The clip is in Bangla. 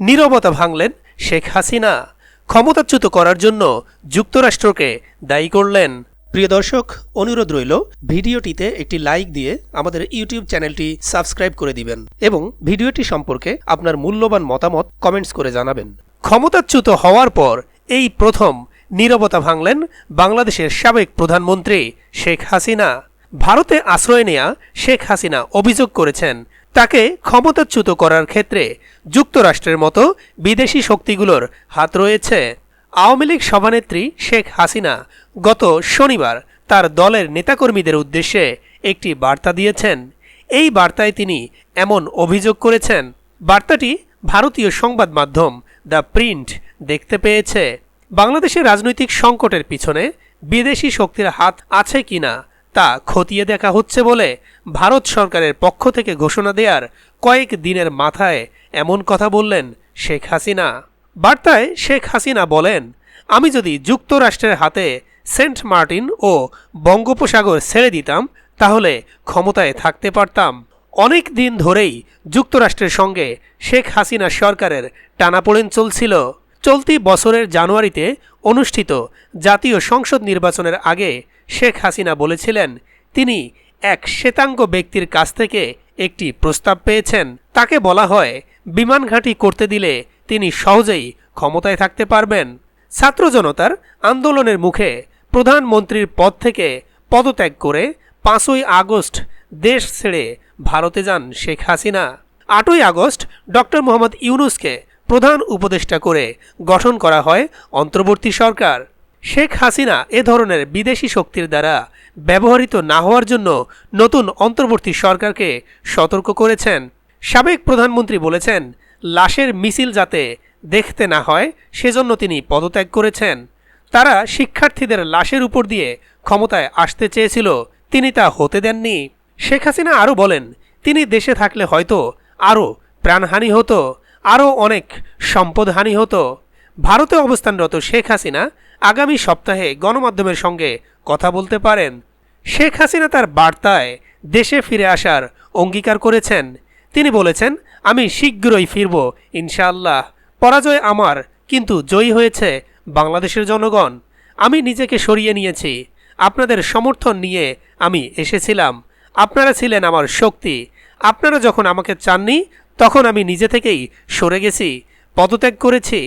নীরবতা ভাঙলেন শেখ হাসিনা। ক্ষমতাচ্যুত করার জন্য যুক্তরাষ্ট্রকে দায়ী করলেন। প্রিয় দর্শক, অনুরোধ রইল, ভিডিওটিতে একটি লাইক দিয়ে আমাদের ইউটিউব চ্যানেলটি সাবস্ক্রাইব করে দিবেন এবং ভিডিওটি সম্পর্কে আপনার মূল্যবান মতামত কমেন্টস করে জানাবেন। ক্ষমতাচ্যুত হওয়ার পর এই প্রথম নীরবতা ভাঙলেন বাংলাদেশের সাবেক প্রধানমন্ত্রী শেখ হাসিনা। ভারতে আশ্রয় নেয়া শেখ হাসিনা অভিযোগ করেছেন, তাকে ক্ষমতাচ্যুত করার ক্ষেত্রে যুক্তরাষ্ট্রের মতো বিদেশি শক্তিগুলোর হাত রয়েছে। আওয়ামী লীগ সভানেত্রী শেখ হাসিনা গত শনিবার তার দলের নেতাকর্মীদের উদ্দেশ্যে একটি বার্তা দিয়েছেন। এই বার্তায় তিনি এমন অভিযোগ করেছেন। বার্তাটি ভারতীয় সংবাদ মাধ্যম দ্য প্রিন্ট দেখতে পেয়েছে। বাংলাদেশের রাজনৈতিক সংকটের পিছনে বিদেশি শক্তির হাত আছে কিনা তা খতিয়ে দেখা হচ্ছে বলে ভারত সরকারের পক্ষ থেকে ঘোষণা দেওয়ার কয়েক দিনের মাথায় এমন কথা বললেন শেখ হাসিনা। বার্তায় শেখ হাসিনা বলেন, আমি যদি যুক্তরাষ্ট্রের হাতে সেন্ট মার্টিন ও বঙ্গোপসাগর ছেড়ে দিতাম, তাহলে ক্ষমতায় থাকতে পারতাম। অনেক দিন ধরেই যুক্তরাষ্ট্রের সঙ্গে শেখ হাসিনা সরকারের টানাপোড়েন চলছিল। চলতি বছরের জানুয়ারিতে অনুষ্ঠিত জাতীয় সংসদ নির্বাচনের আগে শেখ হাসিনা বলেছিলেন, তিনি এক শ্বেতাঙ্গ ব্যক্তির কাছ থেকে একটি প্রস্তাব পেয়েছেন। তাকে বলা হয়, বিমান ঘাঁটি করতে দিলে তিনি সহজেই ক্ষমতায় থাকতে পারবেন। ছাত্র জনতার আন্দোলনের মুখে প্রধানমন্ত্রীর পদ থেকে পদত্যাগ করে পাঁচই আগস্ট দেশ ছেড়ে ভারতে যান শেখ হাসিনা। আটই আগস্ট ডক্টর মোহাম্মদ ইউনুসকে প্রধান উপদেষ্টা করে গঠন করা হয় অন্তর্বর্তী সরকার। শেখ হাসিনা এ ধরনের বিদেশি শক্তির দ্বারা ব্যবহৃত না হওয়ার জন্য নতুন অন্তর্বর্তী সরকারকে সতর্ক করেছেন। সাবেক প্রধানমন্ত্রী বলেছেন, লাশের মিছিল যাতে দেখতে না হয়, সেজন্য তিনি পদত্যাগ করেছেন। তারা শিক্ষার্থীদের লাশের উপর দিয়ে ক্ষমতায় আসতে চেয়েছিল, তিনি তা হতে দেননি। শেখ হাসিনা আরও বলেন, তিনি দেশে থাকলে হয়তো আরও প্রাণহানি হতো। আরও অনেক সম্পদহানি হতো। ভারতে অবস্থানরত শেখ হাসিনা আগামী সপ্তাহে গণমাধ্যমের সঙ্গে কথা বলতে পারেন। শেখ হাসিনা তার বার্তায় দেশে ফিরে আসার অঙ্গীকার করেছেন। তিনি বলেছেন, আমি শীঘ্রই ফিরব, ইনশাআল্লাহ। পরাজয় আমার, কিন্তু জয়ী হয়েছে বাংলাদেশের জনগণ। আমি নিজেকে সরিয়ে নিয়েছি। আপনাদের সমর্থন নিয়ে আমি এসেছিলাম। আপনারা ছিলেন আমার শক্তি। আপনারা যখন আমাকে চাননি তখন আমি নিজে থেকেই সরে গেছি পদত্যাগ করেছি